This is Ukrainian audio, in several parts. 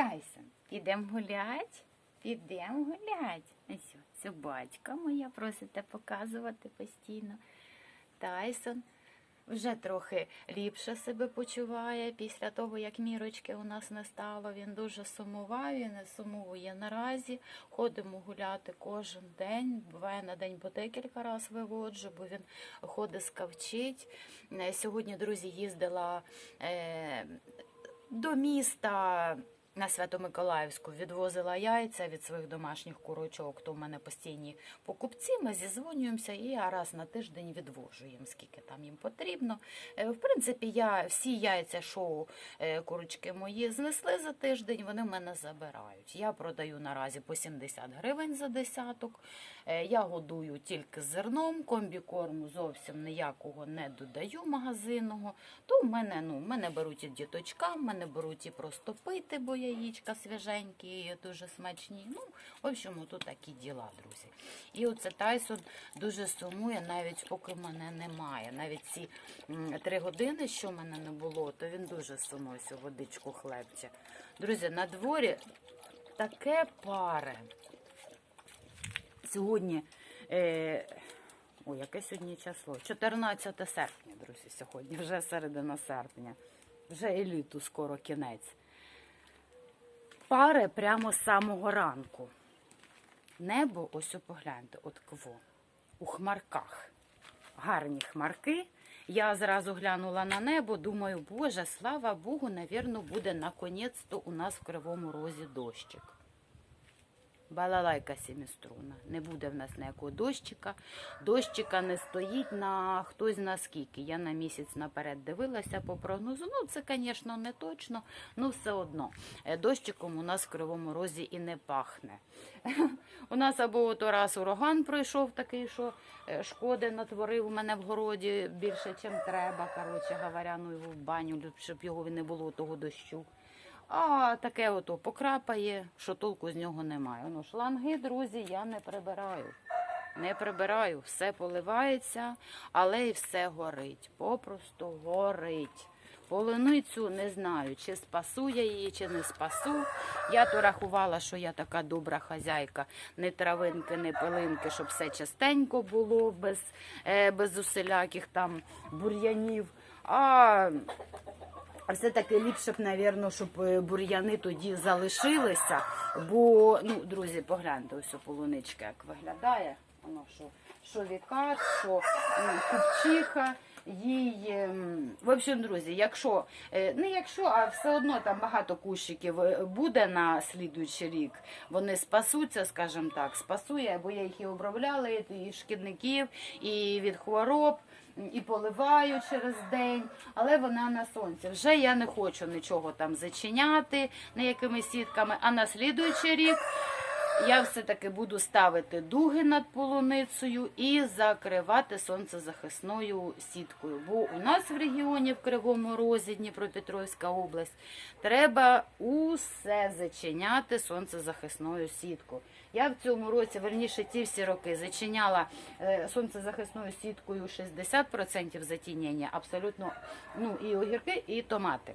Тайсон, підемо гулять? Підемо гулять. Ось, собачка моя просите показувати постійно. Тайсон вже трохи ліпше себе почуває після того, як мірочки у нас не стало. Він дуже сумував, він не сумує наразі. Ходимо гуляти кожен день. Буває на день по декілька разів виводжу, бо він ходить скавчить. Е, Сьогодні, друзі, їздила е, до міста. На Свято-Миколаївську відвозила яйця від своїх домашніх курочок, то в мене постійні покупці. Ми зізвонюємося і я раз на тиждень відвожу їм, скільки там їм потрібно. Е, В принципі, я всі яйця, що е, курочки мої знесли за тиждень, вони в мене забирають. Я продаю наразі по 70 гривень за десяток. Е, Я годую тільки зерном, комбікорму зовсім ніякого не додаю магазинного. То в мене, ну, мене беруть і діточка, в мене беруть і просто пити, бо яєчка свіженькі, дуже смачні. Ну, в общем, тут такі діла, друзі. І оце Тайсон дуже сумує, навіть поки мене немає. Навіть ці три години, що мене не було, то він дуже сумує цю водичку хлебця. Друзі, на дворі таке паре. Сьогодні. Е, Ой, яке сьогодні число? 14 серпня, друзі, сьогодні, вже середина серпня. Вже еліту скоро кінець. Пари прямо з самого ранку. Небо, ось погляньте, от кво. У хмарках. Гарні хмарки. Я зразу глянула на небо, думаю, Боже, слава Богу, навірно, буде наконець-то у нас в Кривому Розі дощик. Балалайка сіміструна. Не буде в нас ніякого дощика. Дощика не стоїть на хтось на скільки. Я на місяць наперед дивилася по прогнозу. Ну, це, звісно, не точно, ну все одно. Е, Дощиком у нас в Кривому Розі і не пахне. У нас або ото раз ураган пройшов такий, що е, шкоди натворив у мене в городі більше, ніж треба. Коротше говоря, ну його в баню, щоб його не було того дощу. А таке ото покрапає, що толку з нього немає. Ну, шланги, друзі, я не прибираю. Не прибираю, все поливається, але і все горить. Попросту горить. Полуницю не знаю, чи спасу я її, чи не спасу. Я то рахувала, що я така добра хазяйка, не травинки, не пилинки, щоб все частенько було, без, е, без усіляких там бур'янів. А все-таки ліпше б, напевно, щоб е, бур'яни тоді залишилися. Бо, ну, друзі, погляньте, ось полуничка як виглядає. Воно що, що вікат, що купчиха. Їй, ем, в общем, друзі, якщо е, не якщо, а все одно там багато кущиків е, буде на слідуючий рік, вони спасуться, скажімо так, спасує, бо я їх і обробляла, і шкідників, і від хвороб і поливаю через день, але вона на сонці. Вже я не хочу нічого там зачиняти ніякими сітками. А на слідуючий рік я все-таки буду ставити дуги над полуницею і закривати сонцезахисною сіткою. Бо у нас в регіоні в Кривому Розі, Дніпропетровська область, треба усе зачиняти сонцезахисною сіткою. Я в цьому році, верніше, ті всі роки зачиняла е, сонцезахисною сіткою 60% затінення, абсолютно ну, і огірки, і томати.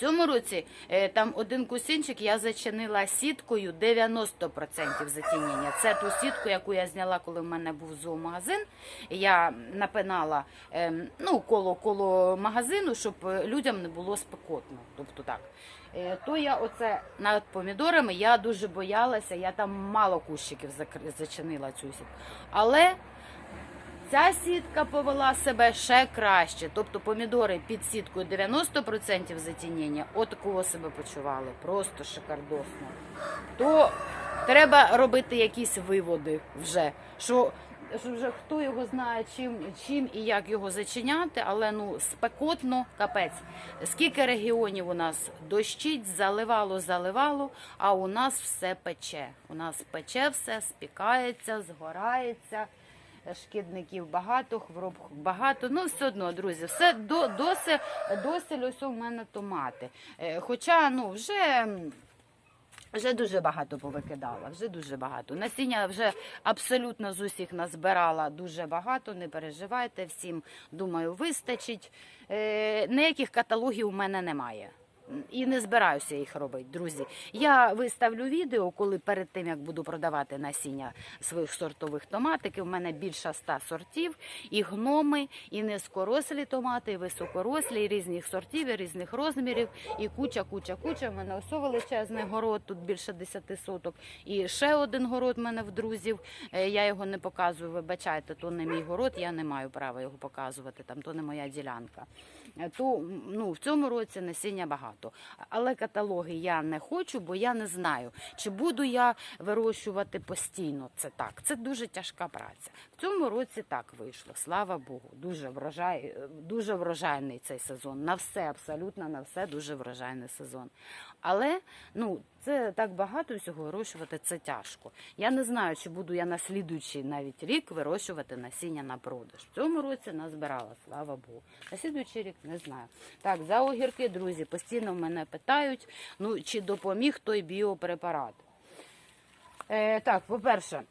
Цьому році е, там один кусінчик я зачинила сіткою 90% затінення. Це ту сітку, яку я зняла, коли в мене був зоомагазин. Я напинала ем, ну, коло коло магазину, щоб е, людям не було спекотно. Тобто так. Е, То я оце над помідорами я дуже боялася, я там мало кущиків зачинила цю сітку. Але Ця сітка повела себе ще краще. Тобто помідори під сіткою 90% затінення, отакого себе почували. Просто шикардосно. То треба робити якісь виводи вже. Що, що вже хто його знає, чим, чим і як його зачиняти, але ну спекотно капець. Скільки регіонів у нас дощить, заливало, заливало, а у нас все пече. У нас пече все, спікається, згорається шкідників багато, хвороб багато. Ну, все одно, друзі, все до, досель, досель ось у мене томати. Е, Хоча, ну, вже. Вже дуже багато повикидала, вже дуже багато. Насіння вже абсолютно з усіх назбирала дуже багато, не переживайте, всім, думаю, вистачить. Е, ніяких каталогів у мене немає. І не збираюся їх робити, друзі. Я виставлю відео, коли перед тим як буду продавати насіння своїх сортових томатиків. У мене більше ста сортів, і гноми, і низькорослі томати, і високорослі, і різних сортів, і різних розмірів, і куча, куча, куча. У мене ось величезний город, тут більше 10 соток. І ще один город в мене в друзів. Е, Я його не показую. Вибачайте, то не мій город, я не маю права його показувати. Там то не моя ділянка. Е, То ну в цьому році насіння багато. Але каталоги я не хочу, бо я не знаю, чи буду я вирощувати постійно це так. Це дуже тяжка праця. В цьому році так вийшло. Слава Богу. Дуже врожай, дуже врожайний цей сезон. На все, абсолютно на все дуже врожайний сезон. Але ну це так багато всього вирощувати, це тяжко. Я не знаю, чи буду я на слідуючий навіть рік вирощувати насіння на продаж. В цьому році назбирала, слава Богу. На слідуючий рік не знаю. Так, за огірки, друзі, постійно мене питають, ну чи допоміг той біопрепарат. Е, так, по-перше,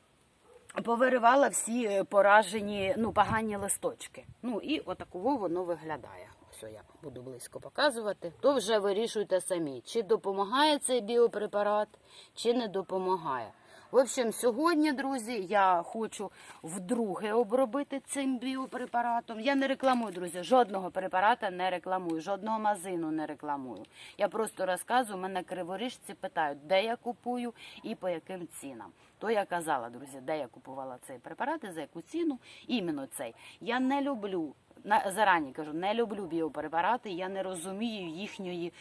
повиривала всі е, поражені, ну, погані листочки. Ну і отаково воно виглядає. Ось я буду близько показувати. То вже вирішуйте самі, чи допомагає цей біопрепарат, чи не допомагає. В общем, сьогодні, друзі, я хочу вдруге обробити цим біопрепаратом. Я не рекламую, друзі, жодного препарата не рекламую, жодного магазину не рекламую. Я просто розказую, мене криворіжці питають, де я купую і по яким цінам. То я казала, друзі, де я купувала цей препарат і за яку ціну. Іменно цей. Я не люблю. На зарані кажу, не люблю біопрепарати. Я не розумію їхньої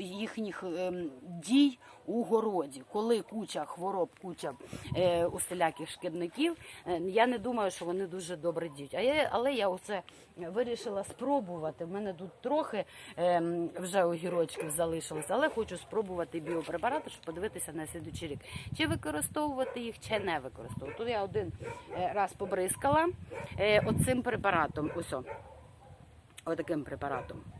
їхніх ем, дій у городі. Коли куча хвороб, куча е, усіляких шкідників. е, я не думаю, що вони дуже добре діють. А я, але я оце вирішила спробувати. В мене тут трохи ем, вже огірочків залишилось, але хочу спробувати біопрепарати, щоб подивитися на слідучий рік. Чи використовувати їх, чи не використовувати. Тут я один е, раз побризкала е, оцим препаратом. Ось. Отаким препаратом.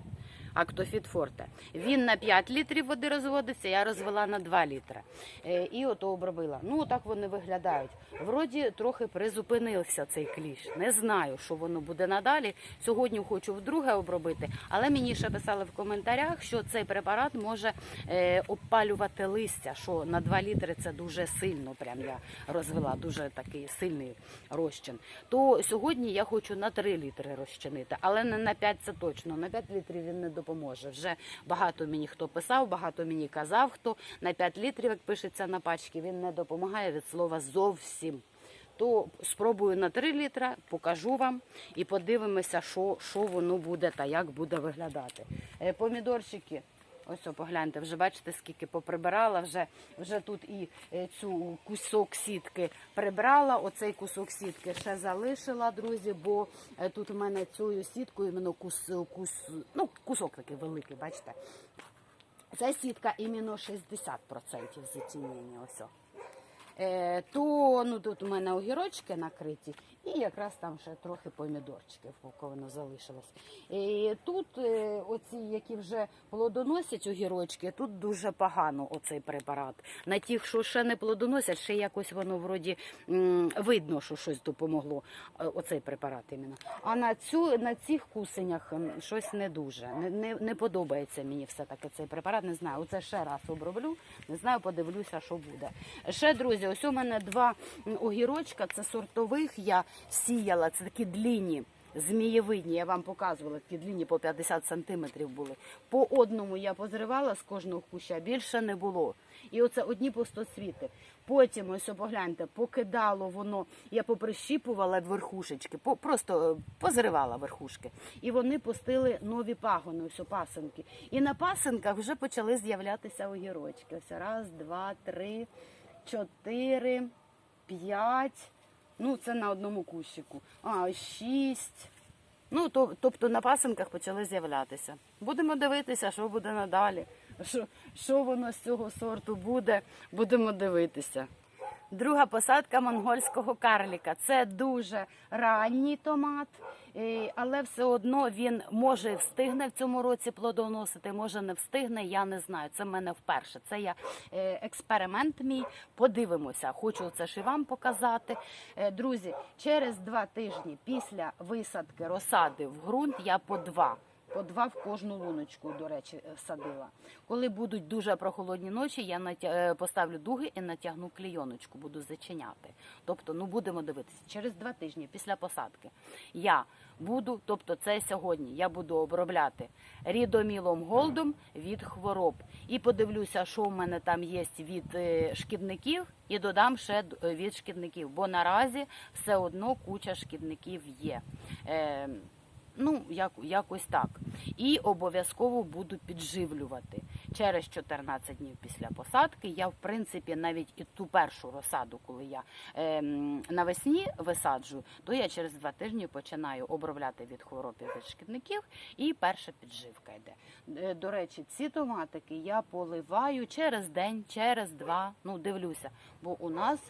Актофіт Форте. Він на 5 літрів води розводився, я розвела на 2 літри. Е, І ото обробила. Ну, так вони виглядають. Вроді трохи призупинився цей кліщ. Не знаю, що воно буде надалі. Сьогодні хочу вдруге обробити, але мені ще писали в коментарях, що цей препарат може е, обпалювати листя, що на 2 літри це дуже сильно. Прям я розвела, дуже такий сильний розчин. То сьогодні я хочу на 3 літри розчинити, але не на 5 це точно. На 5 літрів він не допоможе. Вже багато мені хто писав, багато мені казав, хто на 5 літрів, як пишеться на пачці, він не допомагає від слова зовсім. То спробую на 3 літра, покажу вам і подивимося, що, що воно буде та як буде виглядати. Е, Помідорчики. Ось погляньте, вже бачите, скільки поприбирала, вже, вже тут і е, цю кусок сітки прибрала, оцей кусок сітки ще залишила, друзі, бо е, тут у мене цією сіткою іменно кус, кус, ну, кусок такий великий, бачите. Це сітка іменно 60% затінення. Ось. о. Е, то ну, тут у мене огірочки накриті, і якраз там ще трохи помідорчиків, воно залишилось. І тут е, оці, які вже плодоносять огірочки, тут дуже погано оцей препарат. На тих, що ще не плодоносять, ще якось воно вроді видно, що щось допомогло. е, Оцей препарат іменно. А на цю на цих кусенях щось не дуже. Не, не, не подобається мені все таки цей препарат. Не знаю. Оце ще раз оброблю. Не знаю, подивлюся, що буде. Ще друзі, ось у мене два огірочка. Це сортових. Я сіяла. Це такі длінні. Змієвидні, я вам показувала, такі длінні по 50 сантиметрів були. По одному я позривала з кожного куща, більше не було. І оце одні пустоцвіти. Потім, ось погляньте, покидало воно, я поприщіпувала верхушечки, по, просто е, позривала верхушки. І вони пустили нові пагони, ось о, пасинки. І на пасинках вже почали з'являтися огірочки. Ось раз, два, три, чотири, п'ять. Ну, це на одному кущику. А, шість. Ну, то, тобто на пасинках почали з'являтися. Будемо дивитися, що буде надалі. Що, що воно з цього сорту буде, будемо дивитися. Друга посадка монгольського карліка. Це дуже ранній томат, е, але все одно він може встигне в цьому році плодоносити, може не встигне. Я не знаю. Це в мене вперше. Це я е, експеримент мій. Подивимося. Хочу це ж і вам показати. Е, Друзі, через два тижні після висадки розсади в ґрунт я по два по два в кожну луночку, до речі, е, садила. Коли будуть дуже прохолодні ночі, я е, поставлю дуги і натягну клійоночку, буду зачиняти. Тобто, ну будемо дивитися, через два тижні після посадки я буду, тобто це сьогодні, я буду обробляти рідомілом голдом від хвороб. І подивлюся, що в мене там є від е, шкідників, і додам ще від шкідників, бо наразі все одно куча шкідників є. Е, Ну, як, якось так. І обов'язково буду підживлювати. Через 14 днів після посадки я, в принципі, навіть і ту першу розсаду, коли я ем, навесні висаджую, то я через два тижні починаю обробляти від хвороб і від шкідників, і перша підживка йде. Е, До речі, ці томатики я поливаю через день, через два. Ну, дивлюся, бо у нас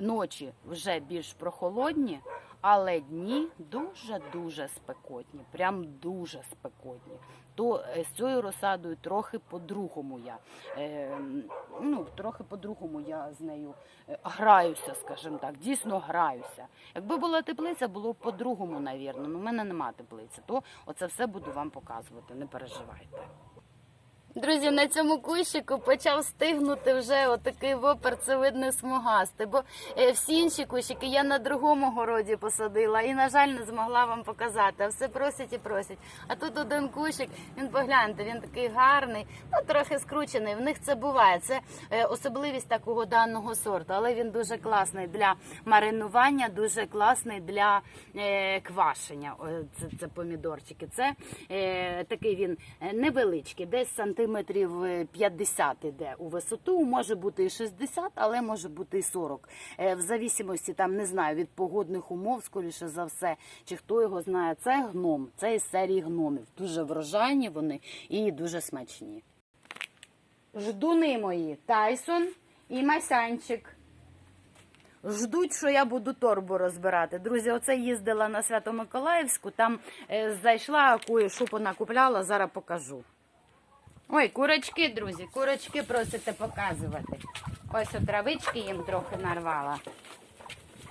ночі вже більш прохолодні, але дні дуже-дуже спекотні, прям дуже спекотні. То е, з цією розсадою трохи по-другому я е, ну, трохи по-другому я з нею е, граюся, скажімо так, дійсно граюся. Якби була теплиця, було б по-другому, навірно. В мене нема теплиці, то оце все буду вам показувати, не переживайте. Друзі, на цьому кущику почав стигнути вже отакий вопер, це видно смугастий. Бо е, всі інші кущики я на другому городі посадила і, на жаль, не змогла вам показати. А все просять і просять. А тут один кущик, він погляньте, він такий гарний, ну трохи скручений. В них це буває. Це е, особливість такого даного сорту, але він дуже класний для маринування, дуже класний для е, квашення. Це, це помідорчики. Це такий він невеличкий, десь сантиметрів е, 50 іде у висоту. Може бути і 60, але може бути і 40. Е, в зависимості там не знаю від погодних умов, скоріше за все, чи хто його знає. Це гном, це із серії гномів. Дуже врожайні вони і дуже смачні. Ждуни мої Тайсон і Масянчик. Ждуть, що я буду торбу розбирати. Друзі, оце їздила на Свято-Миколаївську, там е, зайшла, кое що вона купляла, зараз покажу. Ой, курочки, друзі, курочки просите показувати. Ось от травички їм трохи нарвала.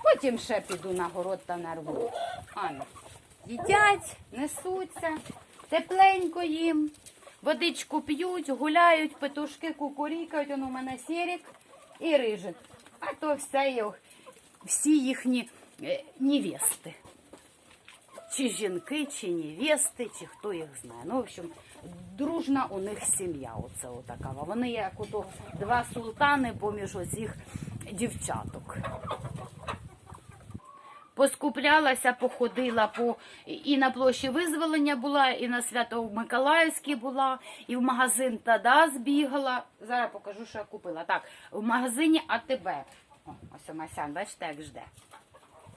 Потім ще піду на город та нарву. Ану. Їдять, несуться, тепленько їм, водичку п'ють, гуляють, петушки кукурікають, он у мене сірік і рижик. А то все їх, всі їхні е, невести. Чи жінки, чи невести, чи хто їх знає. Ну, в общем, дружна у них сім'я. Оце отака. Вони як ото два султани поміж оцих дівчаток. Поскуплялася, походила по і на площі визволення була, і на Свято-Миколаївській була, і в магазин Тада збігала. Зараз покажу, що я купила. Так, в магазині АТБ. О, ось Масян, бачите, як жде.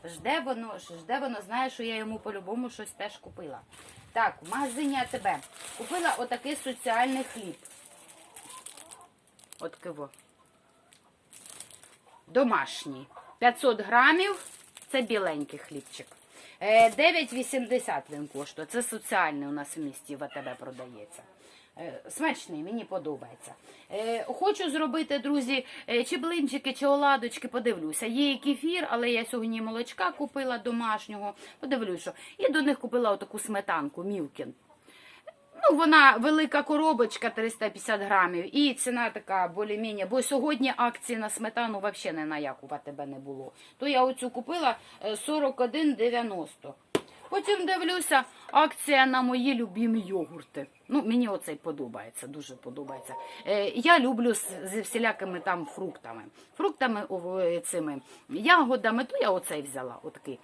Жде воно, жде воно, знає, що я йому по-любому щось теж купила. Так, в магазині АТБ купила отакий соціальний хліб. От киво. Домашній. 500 грамів. Це біленький хлібчик. Е, 9,80 він коштує. Це соціальний у нас в місті в АТБ продається. Е, Смачний, мені подобається. Е, Хочу зробити, друзі, е, чи блинчики, чи оладочки, подивлюся. Є і кефір, але я сьогодні молочка купила домашнього. Подивлюся. І до них купила отаку сметанку Мілкін. Ну, вона велика коробочка 350 грамів, і ціна така більш-менш, бо сьогодні акції на сметану взагалі не на яку АТБ не було. То я оцю купила е, 41,90. Потім дивлюся, акція на мої любимі йогурти. Ну, мені оцей подобається, дуже подобається. Е, я люблю зі всілякими там фруктами. Фруктами цими ягодами, то я оцей взяла, отакий.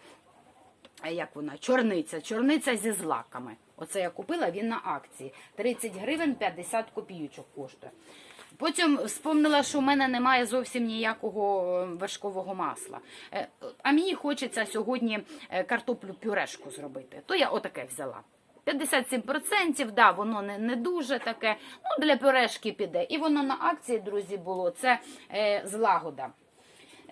Як вона? Чорниця. Чорниця зі злаками. Оце я купила, він на акції. 30 гривень 50 копійочок коштує. Потім вспомнила, що в мене немає зовсім ніякого е, вершкового масла. Е, А мені хочеться сьогодні е, картоплю пюрешку зробити. То я отаке взяла. 57%, да, воно не, не дуже таке. Ну, для пюрешки піде. І воно на акції, друзі, було. Це е, злагода.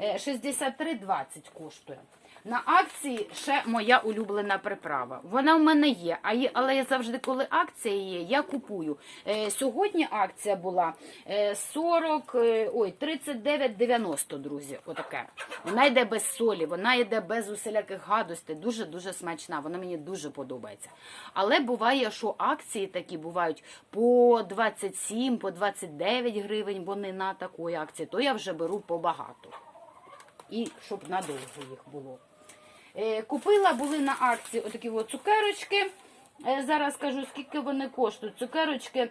Е, 63,20 коштує. На акції ще моя улюблена приправа. Вона в мене є, але я завжди, коли акція є, я купую. Е, сьогодні акція була е, 40, е, ой, 39,90, друзі. Отаке. Вона йде без солі, вона йде без усіляких гадостей. Дуже дуже смачна. Вона мені дуже подобається. Але буває, що акції такі бувають по 27, по 29 гривень. Вони на такої акції, то я вже беру побагато. І щоб надовго їх було. Е, Купила були на акції отакі от цукерочки. Е, Зараз скажу, скільки вони коштують. Цукерочки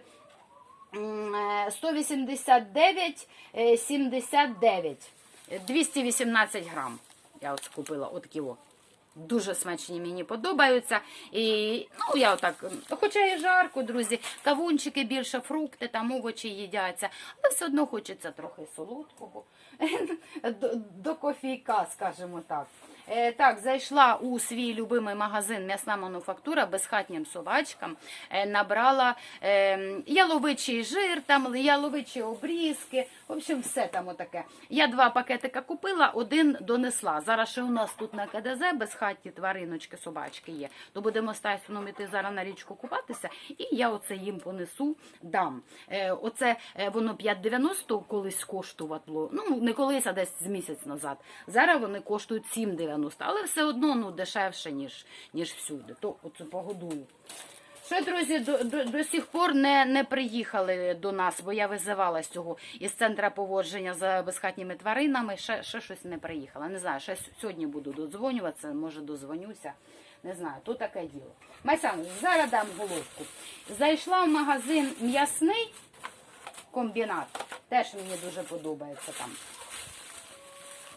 м, е, 189, е, 79, 218 грам. Я от купила отакі о. Дуже смачні мені подобаються. І ну я отак, хоча і жарко, друзі, кавунчики більше, фрукти, там овочі їдяться, але все одно хочеться трохи солодкого до кофійка, скажімо так. Е, так, зайшла у свій любимий магазин М'ясна мануфактура безхатнім собачкам, е, набрала е, яловичий жир, там яловичі обрізки, в общем, все там отаке. Я два пакетика купила, один донесла. Зараз ще у нас тут на КДЗ безхатні твариночки, собачки є. То будемо з іти зараз на річку купатися, і я оце їм понесу, дам. Оце воно 5,90 колись коштувало. Ну, не колись, а десь з місяць назад. Зараз вони коштують 7,90, але все одно ну, дешевше, ніж, ніж всюди. То оце погодую. Ще, друзі, до, до, до сих пор не, не приїхали до нас, бо я визивала цього із центра поводження з безхатніми тваринами. Ще, ще щось не приїхала. Не знаю, ще сьогодні буду додзвонюватися, може дозвонюся. Не знаю, то таке діло. Майсан, зараз дам головку. Зайшла в магазин м'ясний комбінат. Теж мені дуже подобається там.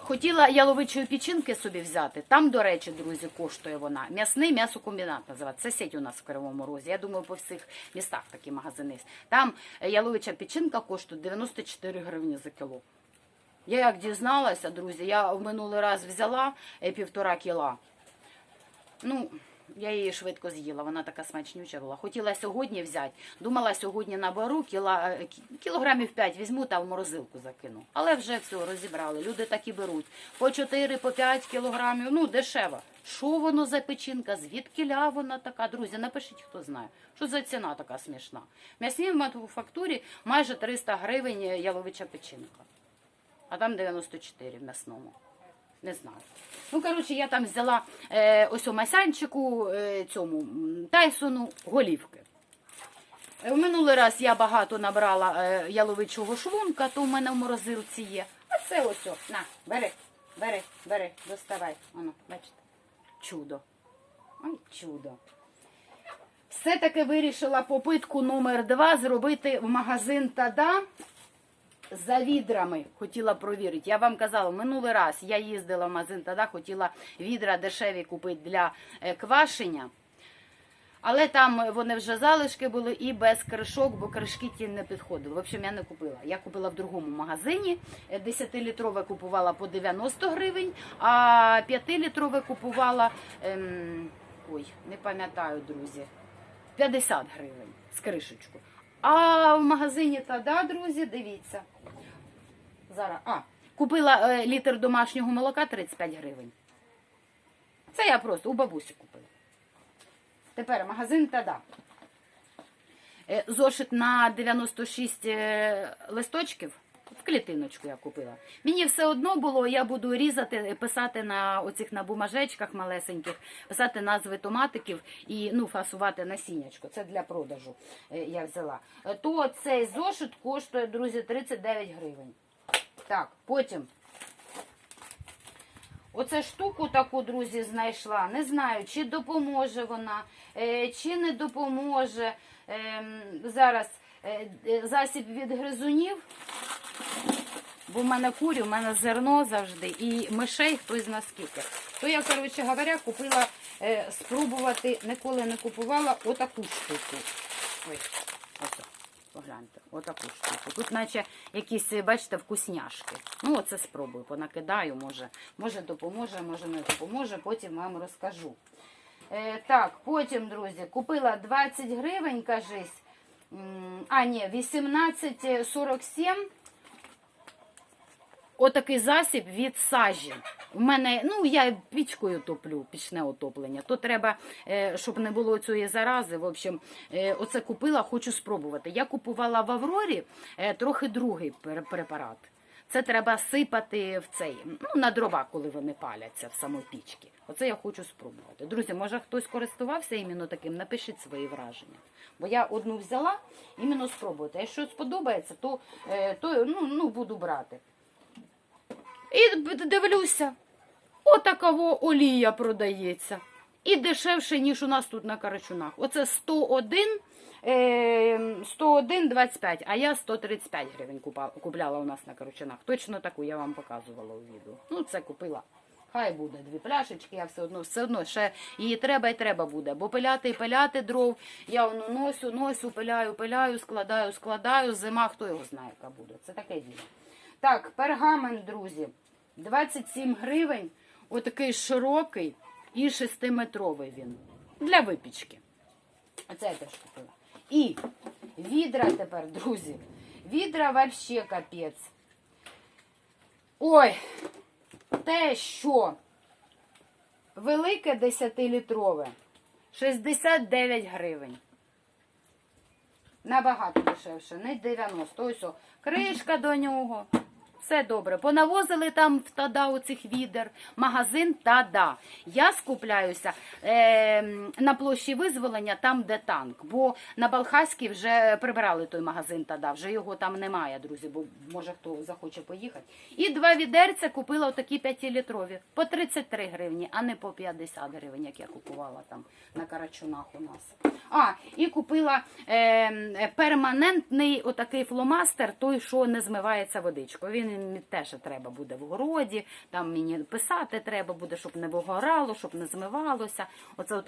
Хотіла яловичої печінки собі взяти. Там, до речі, друзі, коштує вона. М'ясний м'ясокомбінат називається. Це сеть у нас в Кривому Розі. Я думаю, по всіх містах такі магазини. Там е, яловича печінка коштує 94 гривні за кіло. Я як дізналася, друзі, я в минулий раз взяла е, півтора кіла. Ну, я її швидко з'їла, вона така смачнюча була. Хотіла сьогодні взяти. Думала, сьогодні наберу е, кілограмів 5 візьму та в морозилку закину. Але вже все розібрали. Люди так і беруть. По 4, по 5 кілограмів, ну дешево. Що воно за печінка? Звідки ля вона така? Друзі, напишіть, хто знає. Що за ціна така смішна? М'ясній мануфактурі майже 300 гривень яловича печінка. А там 94 в м'ясному. Не знаю. Ну, коротше, я там взяла е, ось у масянчику е, цьому Тайсону голівки. Е, В минулий раз я багато набрала е, яловичого шлунка, то в мене в морозилці є. А це ось, о, на, бери, бери, бери, доставай. Воно, бачите, чудо. Ой, чудо. Все-таки вирішила попитку номер два зробити в магазин Тада за відрами хотіла провірити. Я вам казала, минулий раз я їздила в магазин Тада, хотіла відра дешеві купити для е, квашення. Але там вони вже залишки були і без кришок, бо кришки ті не підходили. В общем, я не купила. Я купила в другому магазині. 10-літрове купувала по 90 гривень, а 5-літрове купувала. Ем, ой, не пам'ятаю, друзі. 50 гривень з кришечкою. А в магазині Тада, друзі, дивіться. Зараз. А, купила е, літр домашнього молока 35 гривень. Це я просто у бабусі купила. Тепер магазин Тада. Е, Зошит на 96 е, листочків. В клітиночку я купила. Мені все одно було, я буду різати, писати на оцих на бумажечках малесеньких, писати назви томатиків і ну, фасувати насіннячко. Це для продажу е, я взяла. То цей зошит коштує, друзі, 39 гривень. Так, потім. Оце штуку таку, друзі, знайшла. Не знаю, чи допоможе вона, е, чи не допоможе. Ем, Зараз е, е, засіб від гризунів. Бо в мене курі, в мене зерно завжди, і мишей хтось зна скільки. То я, коротше говоря, купила спробувати, ніколи не купувала отаку штуку. Ой, ось, погляньте, отаку штуку. Тут наче якісь, бачите, вкусняшки. Ну, оце спробую, понакидаю, може, може допоможе, може не допоможе, потім вам розкажу. Е, так, потім, друзі, купила 20 гривень, кажись. А, ні, 18,47. Отакий засіб від сажі. У мене, ну я пічкою топлю, пічне отоплення. То треба, е, щоб не було цієї зарази. В общем, е, оце купила, хочу спробувати. Я купувала в Аврорі е, трохи другий препарат. Це треба сипати в цей, ну, на дрова, коли вони паляться в самій пічці. Оце я хочу спробувати. Друзі, може хтось користувався іменно таким, напишіть свої враження. Бо я одну взяла, іменно спробувати. Якщо сподобається, то, то ну, ну, буду брати. І дивлюся, отакого олія продається. І дешевше, ніж у нас тут на Карачунах. Оце 101, е, 101,25, а я 135 гривень купляла у нас на Карачунах. Точно таку я вам показувала у відео. Ну, це купила. Хай буде дві пляшечки, я все одно, все одно ще її треба і треба буде. Бо пиляти і пиляти дров, я воно носю, носю, пиляю, пиляю, складаю, складаю. Зима, хто його знає, яка буде. Це таке діло. Так, пергамент, друзі. 27 гривень. Отакий широкий і шестиметровий він. Для випічки. Оце я теж купила. І відра тепер, друзі. Відра вообще капець. Ой, те, що велике 10-літрове 69 гривень. Набагато дешевше, не 90. Ось о, кришка до нього. Все добре. Понавозили там в тада оцих відер. Магазин тада. Я скупляюся е, на площі визволення, там, де танк. Бо на Балхаській вже прибрали той магазин тада. Вже його там немає, друзі, бо може хто захоче поїхати. І два відерця купила отакі 5-літрові. По 33 гривні, а не по 50 гривень, як я купувала там на Карачунах у нас. А, і купила е, перманентний отакий фломастер, той, що не змивається водичкою. Він мені теж треба буде в городі, там мені писати треба буде, щоб не вигорало, щоб не змивалося. Оце от